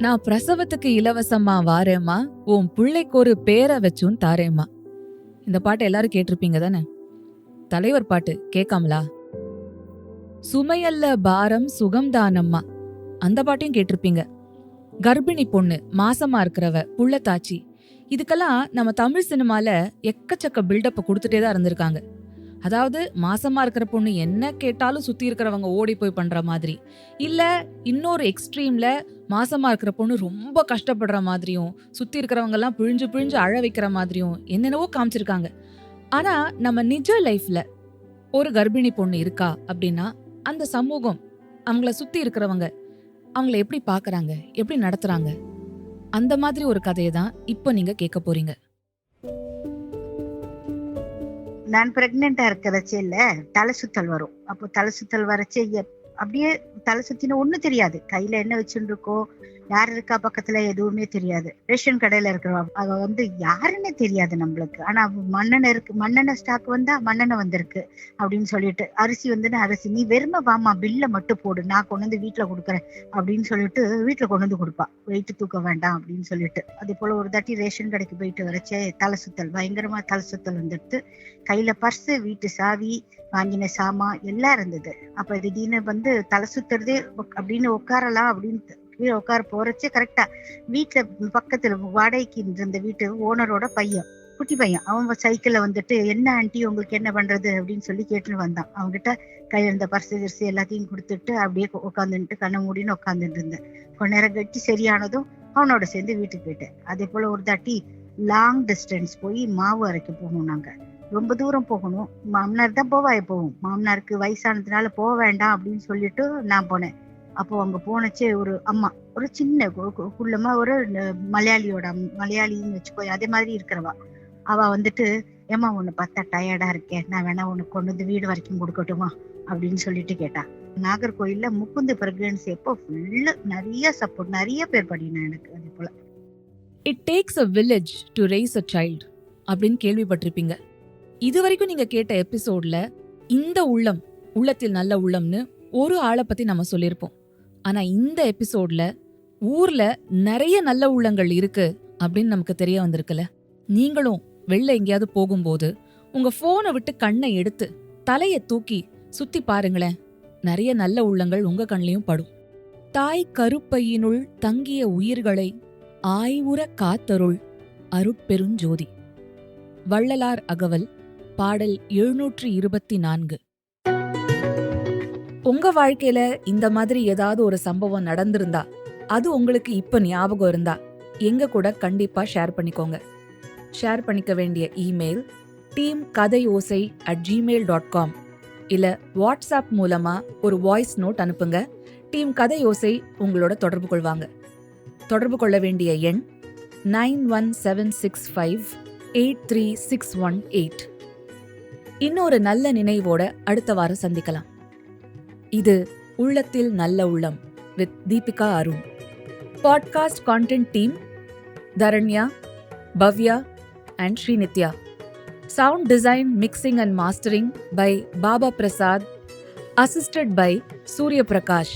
நான் பிரசவத்துக்கு இலவசமா வாரேம்மா. உன் பிள்ளைக்கு ஒரு பேரை வச்சும் தாரேம்மா. இந்த பாட்டை எல்லாரும் கேட்டிருப்பீங்க தானே? தலைவர் பாட்டு கேட்காமலா? சுமையல்ல பாரம் சுகம்தானம்மா அந்த பாட்டையும் கேட்டிருப்பீங்க. கர்ப்பிணி பொண்ணு மாசமா இருக்கிறவ புள்ளத்தாச்சி. இதுக்கெல்லாம் நம்ம தமிழ் சினிமால எக்கச்சக்க பில்டப்பை கொடுத்துட்டே தான் இருந்திருக்காங்க. அதாவது மாசமா இருக்கிற பொண்ணு என்ன கேட்டாலும் சுத்தி இருக்கிறவங்க ஓடி போய் பண்ற மாதிரி. இல்ல இன்னொரு எக்ஸ்ட்ரீம்ல மாசமா இருக்கிற பொண்ணு ரொம்ப கஷ்டப்படுற மாதிரியும் சுத்தி இருக்கிறவங்க எல்லாம் பிழிஞ்சு பிழிஞ்சு அழ வைக்கிற மாதிரியும் என்னென்னவோ காமிச்சிருக்காங்க. ஆனா நம்ம நிஜ லைஃப்ல ஒரு கர்ப்பிணி பொண்ணு இருக்கா அப்படின்னா அந்த சமூகம் அவங்கள சுத்தி இருக்கிறவங்க அவங்கள எப்படி பாக்குறாங்க எப்படி நடத்துறாங்க அந்த மாதிரி ஒரு கதையை தான் இப்போ நீங்க கேட்க போறீங்க. நான் பிரெக்னெண்டா இருக்கிறச்சே இல்ல தலை சுத்தல் வரும். அப்போ தலை சுத்தல் வரச்சே அப்படியே தலை சுத்தின ஒண்ணு தெரியாது. கையில என்ன வச்சுருக்கோம் யார் இருக்கா பக்கத்துல எதுவுமே தெரியாது. ரேஷன் கடையில இருக்கிறவா அவ வந்து யாருன்னு தெரியாது நம்மளுக்கு. ஆனா மண்ணெண்ணெய் இருக்கு மண்ணெண்ணெய் ஸ்டாக் வந்தா மண்ணெண்ணெய் வந்திருக்கு அப்படின்னு சொல்லிட்டு அரிசி வந்துன்னா அரிசி நீ வெறும வாமா பில்ல மட்டும் போடு நான் கொண்டு வந்து வீட்டுல கொடுக்குறேன் அப்படின்னு சொல்லிட்டு வீட்டுல கொண்டு வந்து கொடுப்பா. வெயிட் தூக்க வேண்டாம் அப்படின்னு சொல்லிட்டு. அதே போல ஒரு தாட்டி ரேஷன் கடைக்கு போயிட்டு வரைச்சே தலை சுத்தல் பயங்கரமா தலை சுத்தல் வந்துட்டு கையில பர்ஸு வீட்டு சாவி வாங்கின சாமான் எல்லாம் இருந்தது. அப்ப திடீர்னு வந்து தலை சுத்துறதே அப்படின்னு உட்காரலாம் அப்படின்னு கீழே உட்கார போறச்சே கரெக்டா வீட்டுல பக்கத்துல வாடகைக்கு இருந்த வீட்டு ஓனரோட பையன் குட்டி பையன். அவன் சைக்கிள்ல வந்துட்டு என்ன ஆண்டி உங்களுக்கு என்ன பண்றது? அப்படின்னு சொல்லி கேட்டுன்னு வந்தான். அவன்கிட்ட கையில இருந்த பர்ஸ் எல்லாத்தையும் கொடுத்துட்டு அப்படியே உட்காந்துட்டு கண்ணை மூடின்னு உட்காந்துட்டு இருந்தேன். கொஞ்ச நேரம் கட்டி சரியானதும் அவனோட சேர்ந்து வீட்டுக்கு போயிட்டேன். அதே போல ஒரு தாட்டி லாங் டிஸ்டன்ஸ் போய் மாவு அரைக்க போகணும் நாங்க. ரொம்ப தூரம் போகணும். மாமனார் தான் போவாய் போவோம் மாமனாருக்கு வயசானதுனால போக வேண்டாம் அப்படின்னு சொல்லிட்டு நான் போனேன். அப்போ அங்க போனச்சே ஒரு அம்மா ஒரு சின்ன கு- கு- குள்ளமா ஒரு மலையாளியோட அம்- மலையாளின்னு வச்சுக்கோ அதே மாதிரி இருக்கிறவா. அவ வந்துட்டு ஏமா உன்னை பார்த்தா டயர்டா இருக்கேன் நான் வேணா உனக்கு கொண்டு வந்து வீடு வரைக்கும் கொடுக்கட்டுமா? அப்படின்னு சொல்லிட்டு கேட்டா. நாகர்கோயில்ல முக்குந்து பிரகன்ஸ் எப்போ ஃபுல்லு நிறைய சப்போர்ட் நிறைய பேர் பண்ணினேன் எனக்கு அது போல. It takes a village to raise a child அப்படின்னு கேள்விப்பட்டிருப்பீங்க. இது வரைக்கும் நீங்க கேட்ட எபிசோட்ல இந்த உள்ளம் உள்ளத்தில் நல்ல உள்ளம்னு ஒரு ஆளை பத்தி நம்ம சொல்லியிருப்போம். ஆனா இந்த எபிசோட்ல ஊர்ல நிறைய நல்ல உள்ளங்கள் இருக்கு அப்படின்னு நமக்கு தெரிய வந்திருக்குல்ல? நீங்களும் வெளில எங்கேயாவது போகும்போது உங்க போனை விட்டு கண்ணை எடுத்து தலையை தூக்கி சுத்தி பாருங்களேன். நிறைய நல்ல உள்ளங்கள் உங்க கண்லயும் படும். தாய் கருப்பையினுள் தங்கிய உயிர்களை ஆய்வுற காத்தருள் அருட்பெருஞ்சோதி. வள்ளலார் அகவல் பாடல் எழுநூற்று இருபத்தி நான்கு. உங்க வாழ்க்கையில இந்த மாதிரி ஏதாவது ஒரு சம்பவம் நடந்திருந்தா அது உங்களுக்கு இப்ப ஞாபகம் இருந்தா எங்க கூட கண்டிப்பா ஷேர் பண்ணிக்கோங்க. ஷேர் பண்ணிக்க வேண்டிய இமெயில் டீம் கதை ஓசை அட் ஜிமெயில் டாட் காம் இல்ல வாட்ஸ்அப் மூலமா ஒரு வாய்ஸ் நோட் அனுப்புங்க. டீம் கதை யோசை உங்களோட தொடர்பு கொள்வாங்க. தொடர்பு கொள்ள வேண்டிய எண் nine one seven six five eight three six one eight இன்னொரு நல்ல நினைவோட அடுத்த வாரம் சந்திக்கலாம். இது உள்ளத்தில் நல்ல உள்ளம் with Deepika Arun. Podcast content team Dharanya Bhavya and Srinithya. Sound design mixing and mastering by Baba Prasad assisted by Surya Prakash